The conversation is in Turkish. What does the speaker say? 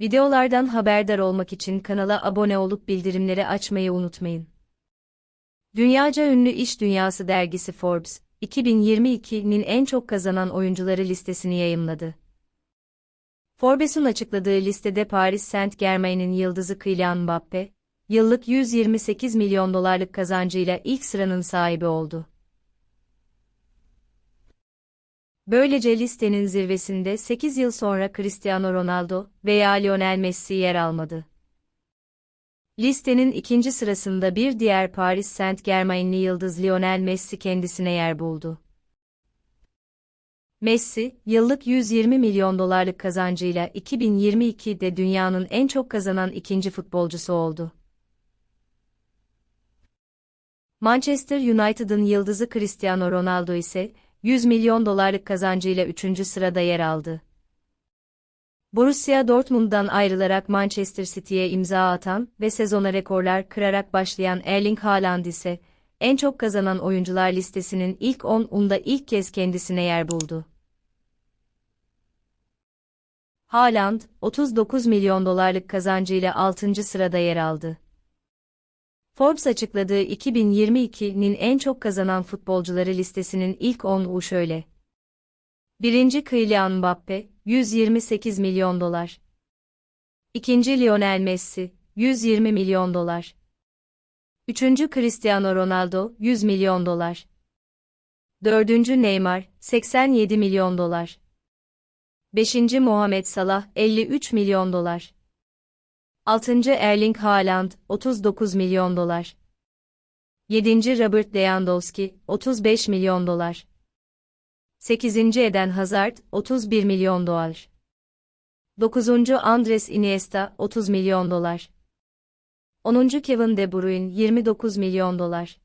Videolardan haberdar olmak için kanala abone olup bildirimleri açmayı unutmayın. Dünyaca ünlü iş dünyası dergisi Forbes, 2022'nin en çok kazanan oyuncuları listesini yayımladı. Forbes'un açıkladığı listede Paris Saint-Germain'in yıldızı Kylian Mbappe, yıllık 128 milyon dolarlık kazancıyla ilk sıranın sahibi oldu. Böylece listenin zirvesinde 8 yıl sonra Cristiano Ronaldo veya Lionel Messi yer almadı. Listenin ikinci sırasında bir diğer Paris Saint-Germain'li yıldız Lionel Messi kendisine yer buldu. Messi, yıllık 120 milyon dolarlık kazancıyla 2022'de dünyanın en çok kazanan ikinci futbolcusu oldu. Manchester United'ın yıldızı Cristiano Ronaldo ise 100 milyon dolarlık kazancıyla 3. sırada yer aldı. Borussia Dortmund'dan ayrılarak Manchester City'ye imza atan ve sezona rekorlar kırarak başlayan Erling Haaland ise en çok kazanan oyuncular listesinin ilk 10'unda ilk kez kendisine yer buldu. Haaland, 39 milyon dolarlık kazancıyla 6. sırada yer aldı. Forbes açıkladığı 2022'nin en çok kazanan futbolcuları listesinin ilk 10'u şöyle. 1. Kylian Mbappe, 128 milyon dolar. 2. Lionel Messi, 120 milyon dolar. 3. Cristiano Ronaldo, 100 milyon dolar. 4. Neymar, 87 milyon dolar. 5. Muhammed Salah, 53 milyon dolar. 6. Erling Haaland, 39 milyon dolar. 7. Robert Lewandowski, 35 milyon dolar. 8. Eden Hazard, 31 milyon dolar. 9. Andres Iniesta, 30 milyon dolar. 10. Kevin De Bruyne, 29 milyon dolar.